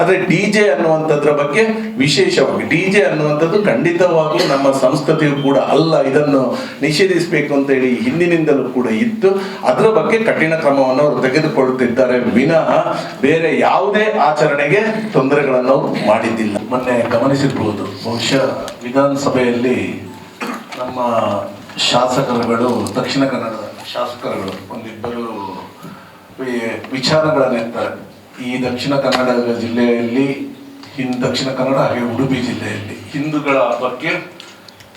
ಆದರೆ D J ಅನ್ನುವಂಥದ್ರ ಬಗ್ಗೆ ವಿಶೇಷವಾಗಿ ಡಿ ಜೆ ಅನ್ನುವಂಥದ್ದು ಖಂಡಿತವಾಗ್ಲೂ ನಮ್ಮ ಸಂಸ್ಕೃತಿಯು ಕೂಡ ಅಲ್ಲ. ಇದನ್ನು ನಿಷೇಧಿಸಬೇಕು ಅಂತೇಳಿ ಹಿಂದಿನಿಂದಲೂ ಕೂಡ ಇತ್ತು. ಅದರ ಬಗ್ಗೆ ಕಠಿಣ ಕ್ರಮವನ್ನು ಅವರು ತೆಗೆದುಕೊಳ್ಳುತ್ತಿದ್ದಾರೆ ವಿನಃ ಬೇರೆ ಯಾವುದೇ ಆಚರಣೆಗೆ ತೊಂದರೆಗಳನ್ನು ಅವರು ಮಾಡಿದ್ದಿಲ್ಲ. ಮೊನ್ನೆ ಗಮನಿಸಿರ್ಬೋದು, ಬಹುಶಃ ವಿಧಾನಸಭೆಯಲ್ಲಿ ನಮ್ಮ ಶಾಸಕರುಗಳು, ದಕ್ಷಿಣ ಕನ್ನಡದ ಶಾಸಕರುಗಳು, ಒಂದಿಬ್ಬರು ವಿಚಾರಗಳನ್ನು ವಿಚಾರಗಳನ್ನೆತ್ತಾರೆ ಈ ದಕ್ಷಿಣ ಕನ್ನಡ ಜಿಲ್ಲೆಯಲ್ಲಿ ಹಿನ್ ದಕ್ಷಿಣ ಕನ್ನಡ ಹಾಗೆ ಉಡುಪಿ ಜಿಲ್ಲೆಯಲ್ಲಿ ಹಿಂದೂಗಳ ಬಗ್ಗೆ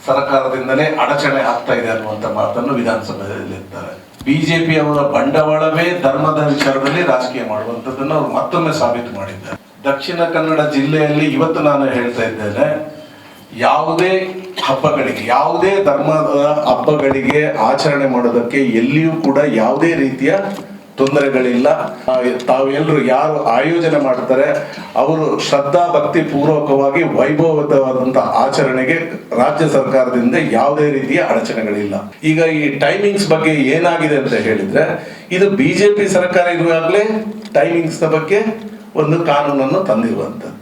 ಸರ್ಕಾರದಿಂದಲೇ ಅಡಚಣೆ ಆಗ್ತಾ ಇದೆ ಅನ್ನುವಂಥ ಮಾತನ್ನು ವಿಧಾನಸಭೆಯಲ್ಲಿ ಇರ್ತಾರೆ ಬಿಜೆಪಿ ಅವರ ಬಂಡವಾಳವೇ ಧರ್ಮದ ವಿಚಾರದಲ್ಲಿ ರಾಜಕೀಯ ಮಾಡುವಂಥದ್ದನ್ನು ಅವರು ಮತ್ತೊಮ್ಮೆ ಸಾಬೀತು ಮಾಡಿದ್ದಾರೆ. ದಕ್ಷಿಣ ಕನ್ನಡ ಜಿಲ್ಲೆಯಲ್ಲಿ ಇವತ್ತು ನಾನು ಹೇಳ್ತಾ ಇದ್ದೇನೆ, ಯಾವುದೇ ಹಬ್ಬಗಳಿಗೆ, ಯಾವುದೇ ಧರ್ಮದ ಹಬ್ಬಗಳಿಗೆ ಆಚರಣೆ ಮಾಡೋದಕ್ಕೆ ಎಲ್ಲಿಯೂ ಕೂಡ ಯಾವುದೇ ರೀತಿಯ ತೊಂದರೆಗಳಿಲ್ಲ. ತಾವೆಲ್ಲರೂ ಯಾರು ಆಯೋಜನೆ ಮಾಡ್ತಾರೆ, ಅವರು ಶ್ರದ್ಧಾ ಭಕ್ತಿ ಪೂರ್ವಕವಾಗಿ ವೈಭವತವಾದಂತಹ ಆಚರಣೆಗೆ ರಾಜ್ಯ ಸರ್ಕಾರದಿಂದ ಯಾವುದೇ ರೀತಿಯ ಅಡಚಣೆಗಳಿಲ್ಲ. ಈಗ ಈ ಟೈಮಿಂಗ್ಸ್ ಬಗ್ಗೆ ಏನಾಗಿದೆ ಅಂತ ಹೇಳಿದ್ರೆ, ಇದು ಬಿಜೆಪಿ ಸರ್ಕಾರ ಇರುವಾಗಲೇ ಟೈಮಿಂಗ್ಸ್ ಬಗ್ಗೆ ಒಂದು ಕಾನೂನನ್ನು ತಂದಿರುವಂತದ್ದು.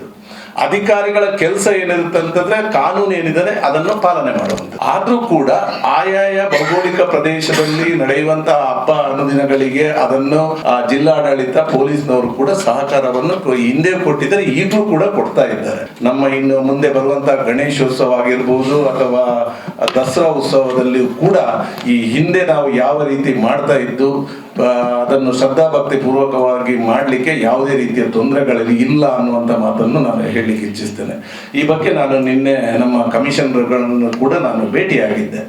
ಅಧಿಕಾರಿಗಳ ಕೆಲಸ ಏನಿರುತ್ತೆ ಅಂತಂದ್ರೆ ಕಾನೂನು ಏನಿದೆ ಅದನ್ನು ಪಾಲನೆ ಮಾಡುವಂತ ಆದ್ರೂ ಕೂಡ ಆಯಾಯ ಭೌಗೋಳಿಕ ಪ್ರದೇಶದಲ್ಲಿ ನಡೆಯುವಂತಹ ಹಬ್ಬ ಅನುದಿನಗಳಿಗೆ ಅದನ್ನು ಜಿಲ್ಲಾಡಳಿತ ಪೊಲೀಸ್ನವರು ಕೂಡ ಸಹಕಾರವನ್ನು ಹಿಂದೆ ಕೊಟ್ಟಿದ್ದಾರೆ, ಈಗಲೂ ಕೂಡ ಕೊಡ್ತಾ ಇದ್ದಾರೆ. ನಮ್ಮ ಇನ್ನು ಮುಂದೆ ಬರುವಂತಹ ಗಣೇಶೋತ್ಸವ ಆಗಿರ್ಬೋದು ಅಥವಾ ದಸರಾ ಉತ್ಸವದಲ್ಲಿ ಕೂಡ ಈ ಹಿಂದೆ ನಾವು ಯಾವ ರೀತಿ ಮಾಡ್ತಾ ಇದ್ದು ಅದನ್ನು ಶ್ರದ್ಧಾಭಕ್ತಿ ಪೂರ್ವಕವಾಗಿ ಮಾಡಲಿಕ್ಕೆ ಯಾವುದೇ ರೀತಿಯ ತೊಂದರೆಗಳಲ್ಲಿ, ಇಲ್ಲ ಅನ್ನುವಂಥ ಮಾತನ್ನು ನಾನು ಹೇಳಲಿಕ್ಕೆ ಇಚ್ಛಿಸ್ತೇನೆ. ಈ ಬಗ್ಗೆ ನಾನು ನಿನ್ನೆ ನಮ್ಮ ಕಮಿಷನರ್ಗಳನ್ನು ಕೂಡ ನಾನು ಭೇಟಿಯಾಗಿದ್ದೆ.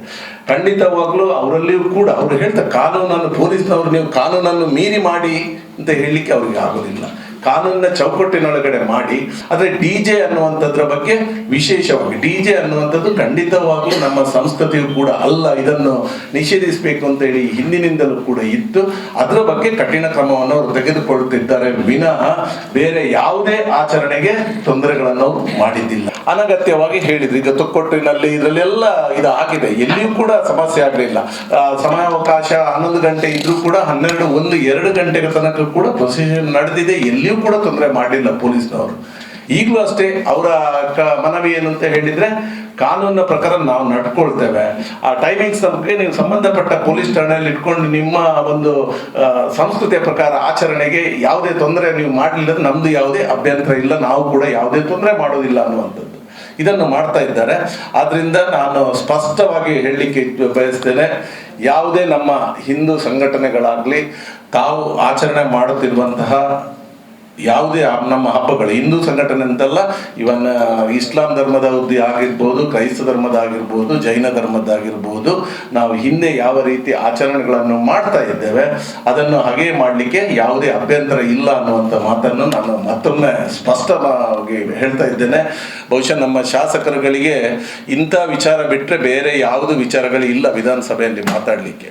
ಖಂಡಿತವಾಗ್ಲೂ ಅವರಲ್ಲಿಯೂ ಕೂಡ, ಅವರು ಹೇಳ್ತಾರೆ ಕಾನೂನನ್ನು ಪೊಲೀಸ್ನವರು ನೀವು ಕಾನೂನನ್ನು ಮೀರಿ ಮಾಡಿ ಅಂತ ಹೇಳಲಿಕ್ಕೆ ಅವರಿಗೆ ಆಗೋದಿಲ್ಲ. ಕಾನೂನಿನ ಚೌಕಟ್ಟಿನೊಳಗಡೆ ಮಾಡಿ, ಆದರೆ ಡಿ ಜೆ ಅನ್ನುವಂಥದ್ರ ಬಗ್ಗೆ ವಿಶೇಷವಾಗಿ ಡಿ ಜೆ ಅನ್ನುವಂಥದ್ದು ಖಂಡಿತವಾಗ್ಲೂ ನಮ್ಮ ಸಂಸ್ಕೃತಿಯು ಕೂಡ ಅಲ್ಲ. ಇದನ್ನು ನಿಷೇಧಿಸಬೇಕು ಅಂತ ಹೇಳಿ ಹಿಂದಿನಿಂದಲೂ ಕೂಡ ಇತ್ತು. ಅದರ ಬಗ್ಗೆ ಕಠಿಣ ಕ್ರಮವನ್ನು ಅವರು ತೆಗೆದುಕೊಳ್ಳುತ್ತಿದ್ದಾರೆ. ವಿನಃ ಬೇರೆ ಯಾವುದೇ ಆಚರಣೆಗೆ ತೊಂದರೆಗಳನ್ನು ಅವರು ಮಾಡಿದ್ದಿಲ್ಲ. ಅನಗತ್ಯವಾಗಿ ಹೇಳಿದ್ರು. ಈಗ ತೊಕ್ಕೊಟ್ಟಿನಲ್ಲಿ ಇದರಲ್ಲೆಲ್ಲ ಇದು ಆಗಿದೆ. ಎಲ್ಲಿಯೂ ಕೂಡ ಸಮಸ್ಯೆ ಆಗಲಿಲ್ಲ. ಸಮಯಾವಕಾಶ ಹನ್ನೊಂದು ಗಂಟೆ ಇದ್ರೂ ಕೂಡ ಹನ್ನೆರಡು ಒಂದು ಎರಡು ಗಂಟೆಗೆ ತನಕ ಕೂಡ ಪ್ರೊಸೀಜರ್ ನಡೆದಿದೆ. ಎಲ್ಲಿಯೂ ಕೂಡ ತೊಂದರೆ ಮಾಡಿಲ್ಲ ಪೊಲೀಸ್ನವರು. ಈಗಲೂ ಅಷ್ಟೇ ಅವರ ಮನವಿ ಏನು ಅಂತ ಹೇಳಿದ್ರೆ ಕಾನೂನಿನ ಪ್ರಕಾರ ನಾವು ನಡ್ಕೊಳ್ತೇವೆ. ಆ ಟೈಮಿಂಗ್ಸ್ ನಮಗೆ ನೀವು ಸಂಬಂಧಪಟ್ಟ ಪೊಲೀಸ್ ಠಾಣೆಯಲ್ಲಿ ಇಟ್ಕೊಂಡು ನಿಮ್ಮ ಒಂದು ಸಂಸ್ಕೃತಿಯ ಪ್ರಕಾರ ಆಚರಣೆಗೆ ಯಾವುದೇ ತೊಂದರೆ ನೀವು ಮಾಡಲಿಲ್ಲ ನಮ್ದು ಯಾವುದೇ ಅಭ್ಯಂತರ ಇಲ್ಲ, ನಾವು ಕೂಡ ಯಾವುದೇ ತೊಂದರೆ ಮಾಡೋದಿಲ್ಲ ಅನ್ನುವಂಥದ್ದು. ಇದನ್ನು ಮಾಡ್ತಾ ಇದ್ದಾರೆ. ಆದ್ರಿಂದ ನಾನು ಸ್ಪಷ್ಟವಾಗಿ ಹೇಳಲಿಕ್ಕೆ ಬಯಸ್ತೇನೆ, ಯಾವುದೇ ನಮ್ಮ ಹಿಂದೂ ಸಂಘಟನೆಗಳಾಗಲಿ ತಾವು ಆಚರಣೆ ಮಾಡುತ್ತಿರುವಂತಹ ಯಾವುದೇ ನಮ್ಮ ಹಬ್ಬಗಳು, ಹಿಂದೂ ಸಂಘಟನೆ ಅಂತಲ್ಲ, ಇವನ್ನ ಇಸ್ಲಾಂ ಧರ್ಮದ ಆಗಿರ್ಬೋದು, ಕ್ರೈಸ್ತ ಧರ್ಮದ ಆಗಿರ್ಬೋದು, ಜೈನ ಧರ್ಮದ್ದಾಗಿರ್ಬೋದು ನಾವು ಹಿಂದೆ ಯಾವ ರೀತಿ ಆಚರಣೆಗಳನ್ನು ಮಾಡ್ತಾ ಇದ್ದೇವೆ, ಅದನ್ನು ಹಾಗೆ ಮಾಡಲಿಕ್ಕೆ ಯಾವುದೇ ಅಭ್ಯಂತರ ಇಲ್ಲ ಅನ್ನುವಂಥ ಮಾತನ್ನು ನಾನು ಮತ್ತೊಮ್ಮೆ ಸ್ಪಷ್ಟವಾಗಿ ಹೇಳ್ತಾ ಇದ್ದೇನೆ. ಬಹುಶಃ ನಮ್ಮ ಶಾಸಕರುಗಳಿಗೆ ಇಂಥ ವಿಚಾರ ಬಿಟ್ಟರೆ ಬೇರೆ ಯಾವುದು ವಿಚಾರಗಳು ಇಲ್ಲ ವಿಧಾನಸಭೆಯಲ್ಲಿ ಮಾತಾಡಲಿಕ್ಕೆ.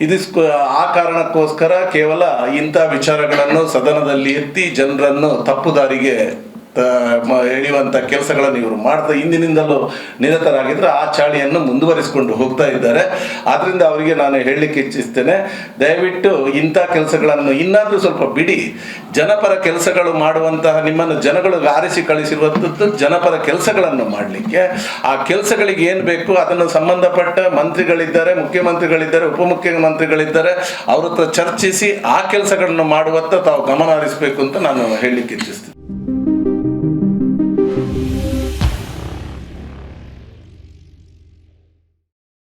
ಇದಿಸ್ಕೊ ಆ ಕಾರಣಕ್ಕೋಸ್ಕರ ಕೇವಲ ಇಂಥ ವಿಚಾರಗಳನ್ನು ಸದನದಲ್ಲಿ ಎತ್ತಿ ಜನರನ್ನು ತಪ್ಪು ದಾರಿಗೆ ಎಳೆಯುವಂಥ ಕೆಲಸಗಳನ್ನು ಇವರು ಮಾಡ್ತಾ ಹಿಂದಿನಿಂದಲೂ ನಿರತರಾಗಿದ್ದರೆ ಆ ಚಾಳಿಯನ್ನು ಮುಂದುವರಿಸಿಕೊಂಡು ಹೋಗ್ತಾ ಇದ್ದಾರೆ. ಆದ್ದರಿಂದ ಅವರಿಗೆ ನಾನು ಹೇಳಲಿಕ್ಕೆ ಇಚ್ಛಿಸ್ತೇನೆ, ದಯವಿಟ್ಟು ಇಂಥ ಕೆಲಸಗಳನ್ನು ಇನ್ನಾದರೂ ಸ್ವಲ್ಪ ಬಿಡಿ. ಜನಪರ ಕೆಲಸಗಳು ಮಾಡುವಂತಹ ನಿಮ್ಮನ್ನು ಜನಗಳು ಆರಿಸಿ ಕಳಿಸಿರುವಂಥದ್ದು ಜನಪರ ಕೆಲಸಗಳನ್ನು ಮಾಡಲಿಕ್ಕೆ. ಆ ಕೆಲಸಗಳಿಗೆ ಏನು ಬೇಕು ಅದನ್ನು ಸಂಬಂಧಪಟ್ಟ ಮಂತ್ರಿಗಳಿದ್ದಾರೆ, ಮುಖ್ಯಮಂತ್ರಿಗಳಿದ್ದಾರೆ, ಉಪಮುಖ್ಯಮಂತ್ರಿಗಳಿದ್ದಾರೆ, ಅವ್ರ ಹತ್ರ ಚರ್ಚಿಸಿ ಆ ಕೆಲಸಗಳನ್ನು ಮಾಡುವತ್ತ ತಾವು ಗಮನ ಹರಿಸಬೇಕು ಅಂತ ನಾನು ಹೇಳಲಿಕ್ಕೆ ಇಚ್ಛಿಸ್ತೀನಿ.